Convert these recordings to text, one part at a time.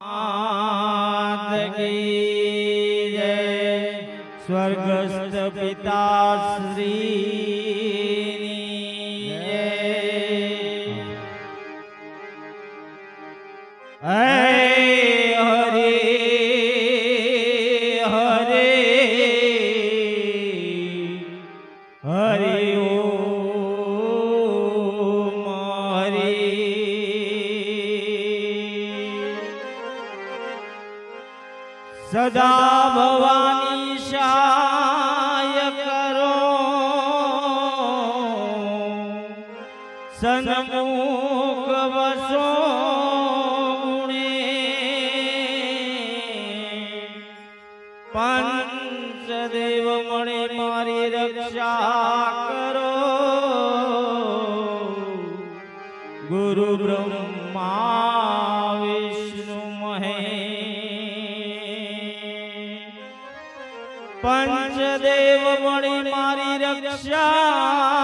आद जय स्वर्गस्थ पिता પંચદેવ મળે મારી રક્ષા કરો. ગુરુ બ્રહ્મા વિષ્ણુ મહે. પંચદેવ મળી મારી રક્ષા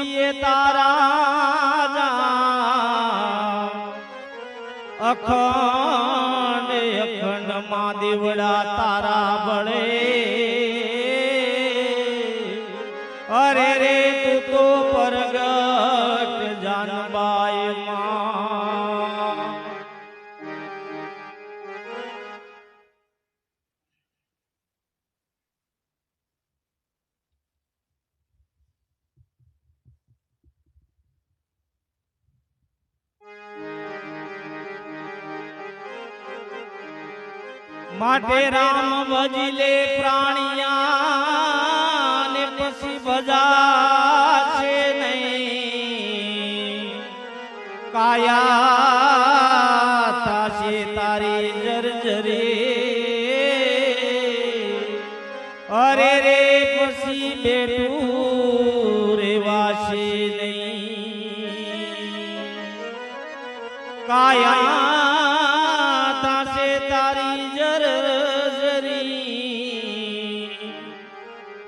જપીએ તારા અખંડ અખંડમાં દેવડા તારા બળે અરે રે કાયા તાસે તારી જરજરી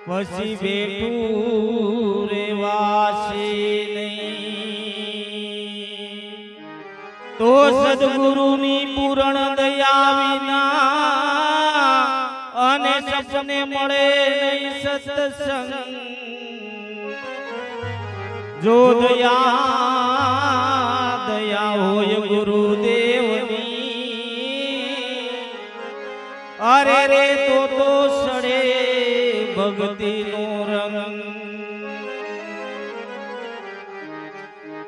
પછી બેઠું રેવાશે નહીં. તો સદગુરુની પૂરણ દયા વિના અને સપને મળે નહીં સત્સંગ. જો દયા ગુરુદેવની. અરે રે તો તો સડે ભક્તિનો રંગ.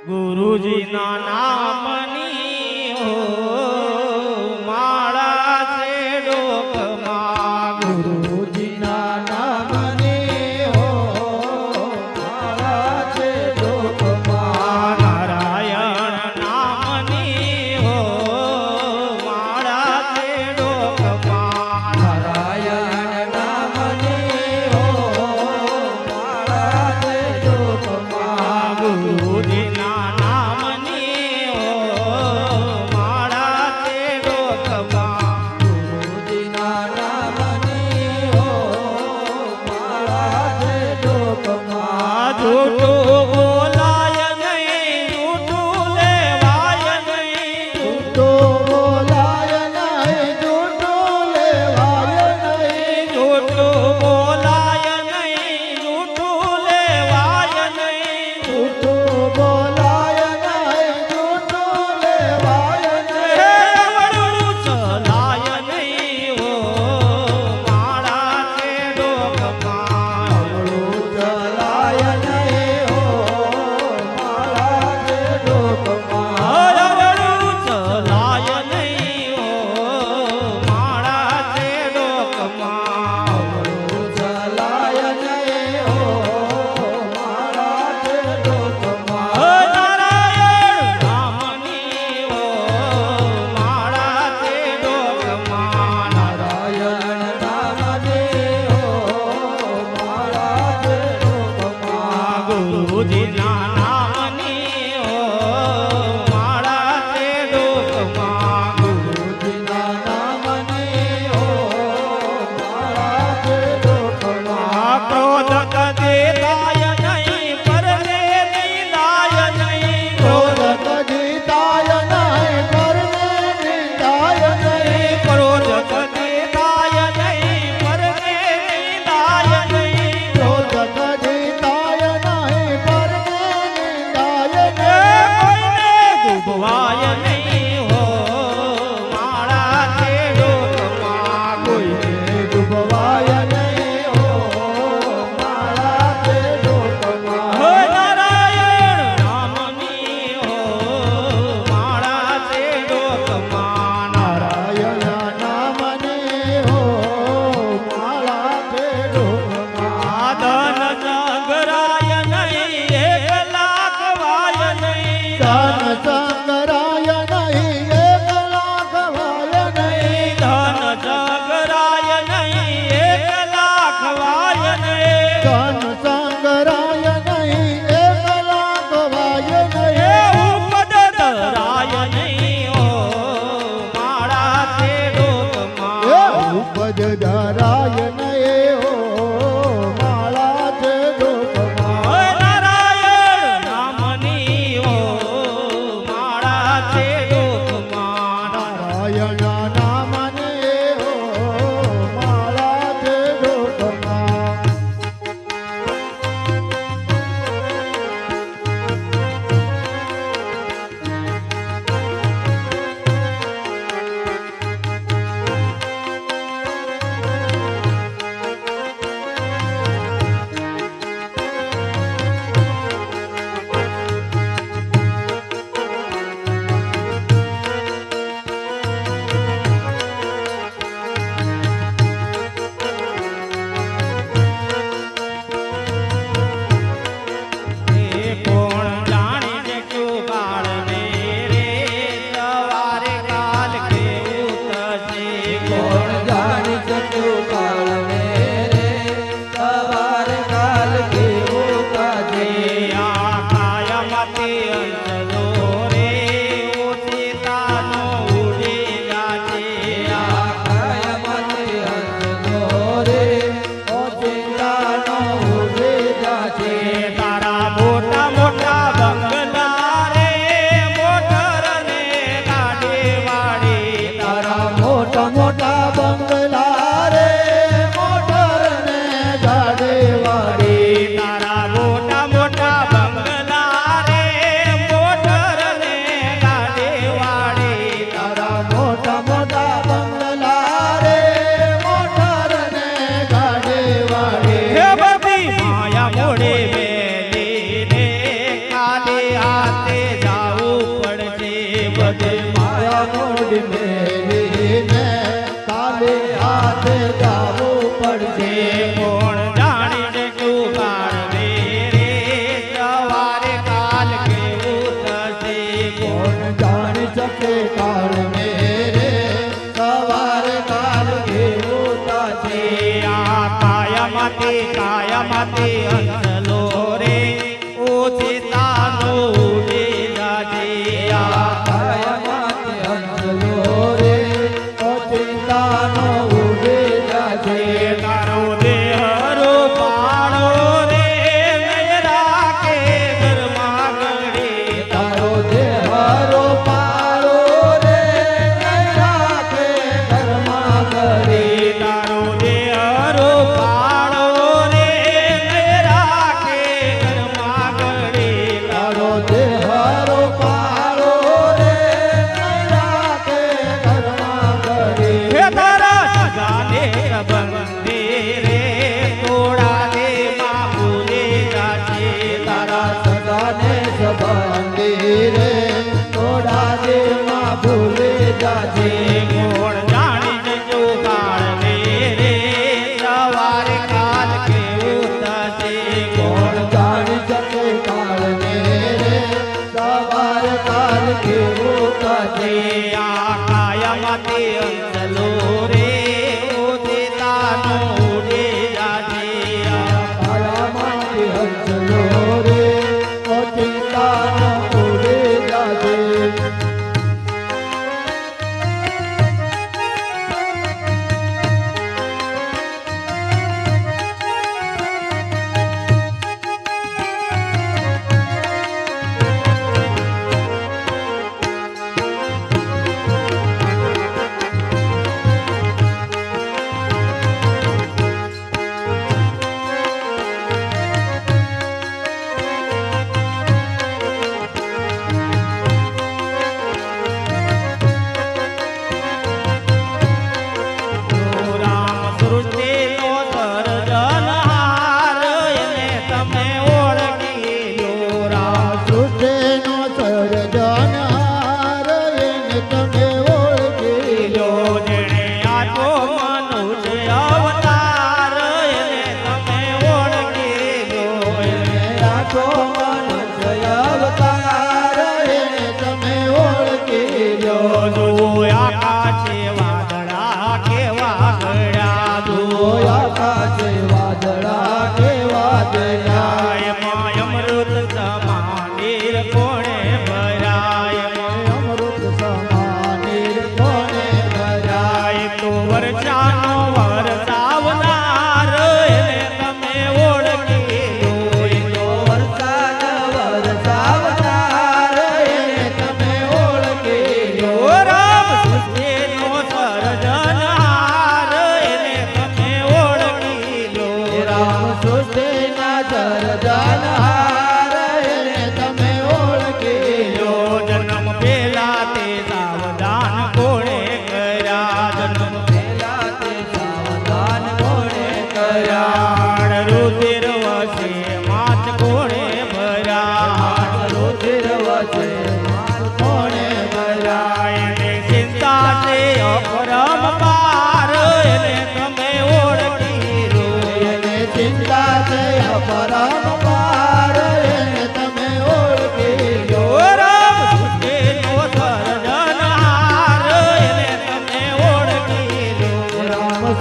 ગુરુજીના નામની ગુરુજી નાના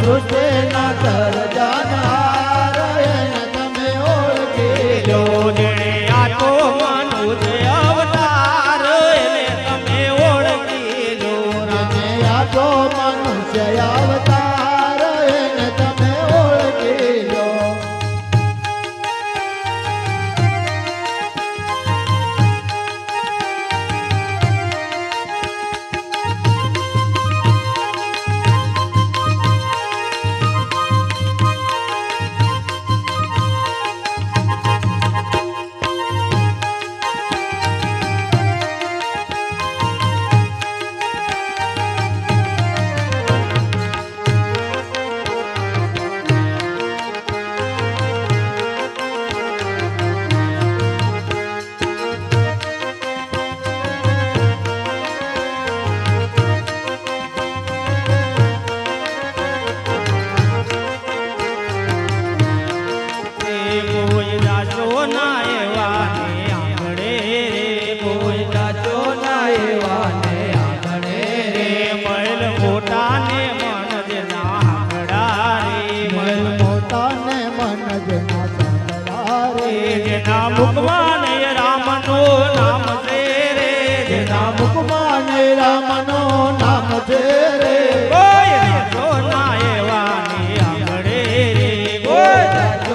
Just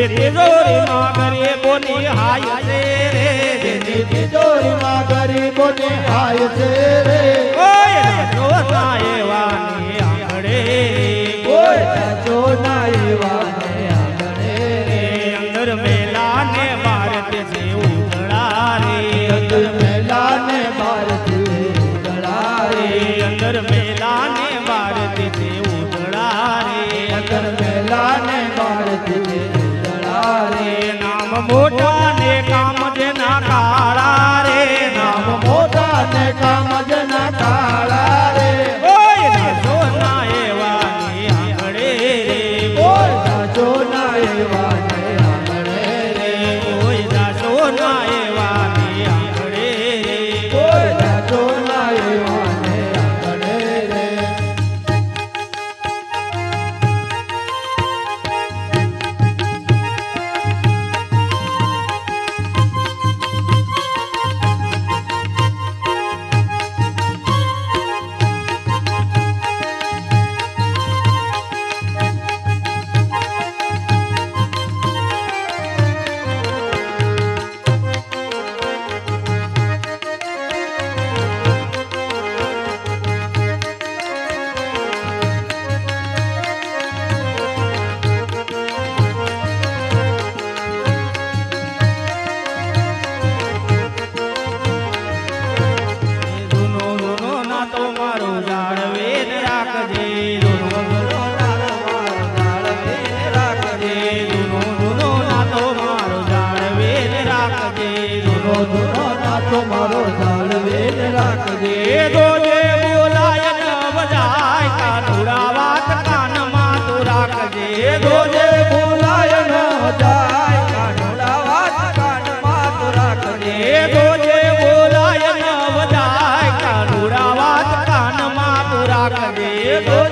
જેથી તિજોરીમાં ગરીબોની હાય છે રે? જેથી તિજોરીમાં ગરીબોની હાય છે રે? કોઈ જો ના એવાની આંગળે કોઈ જો ના એવાની આંગળે રે. અંદર મેલા ને ભારત જે ઉતળા રે અંદર Oh.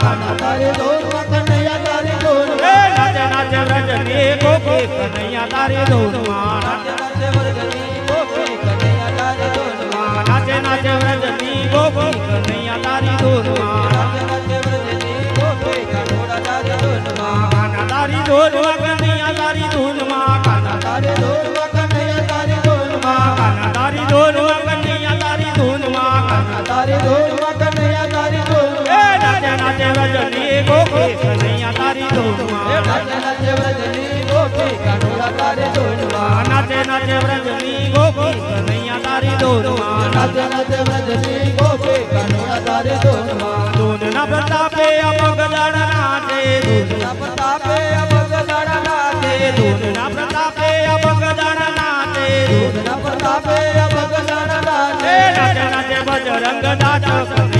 दारी तारे दौड़ मारा नाचे नाचे व्रजनी गोपी कन्हैया तारी दौड़ मारा काना तारी दौड़ मा मा काना तारी दौड़ मा कन्हैया तारी दौड़ चल जनी गोपी कन्हैया तारी दोनुआ नाचे नाचे व्रजनी गोपी कन्हैया तारी दोनुआ नाचे नाचे व्रजनी गोपी कन्हैया तारी तारी दोनुआ दून न प्रतापे अमग लड़ा नाचे दून न प्रतापे अमग लड़ा नाचे दून न प्रतापे अमग लड़ा नाचे दून न प्रतापे अमग लड़ा नाचे नाचे नाचे बजरंग दास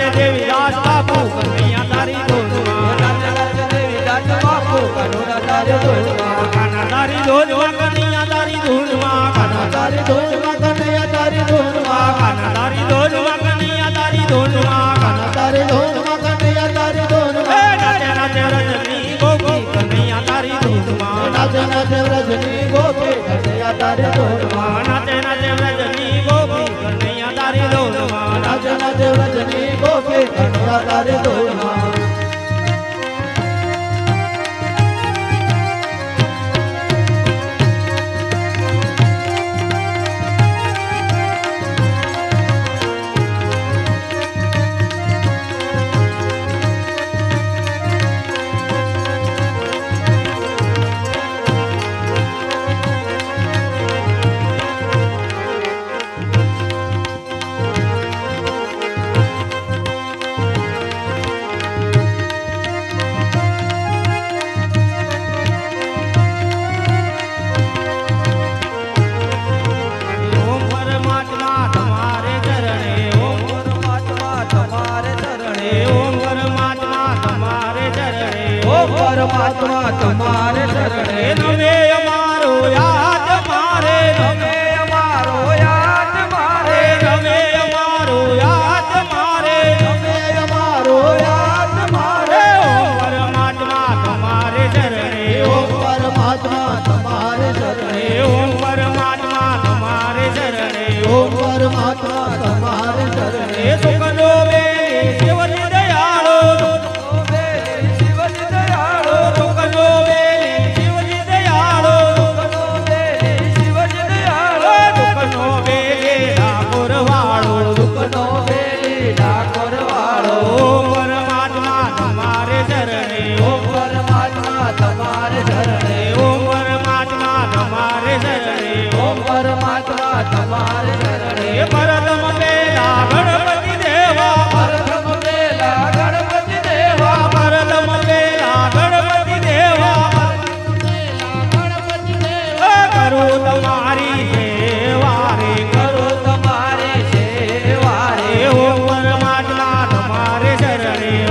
राज देवी दास बापू कन्हैया तारी धोलवा राज राज देवी दास काना तारी धोलवा कन्हैया तारी काना तारी धोलवा कन्हैया तारी धोलवा काना तारी धोलवा कन्हैया तारी धोलवा काना तारी रजनी गोपी कन्हैया तारी धोलवा राज राज, रजनी गोपी कन्हैया तारी धोलवा ਕੇ ਧਨਿਆ ਕਰ ਦੋਨਾ તમારે શરણે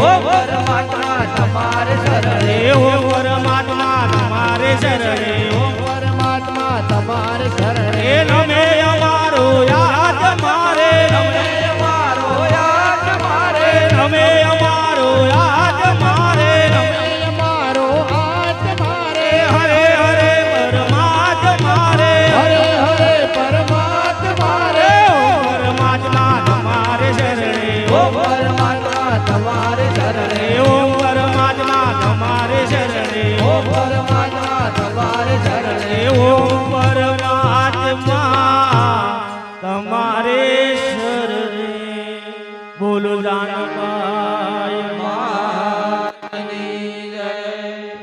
परमात्मा तुम्हारे शरण हो परमात्मा तुम्हारे शरण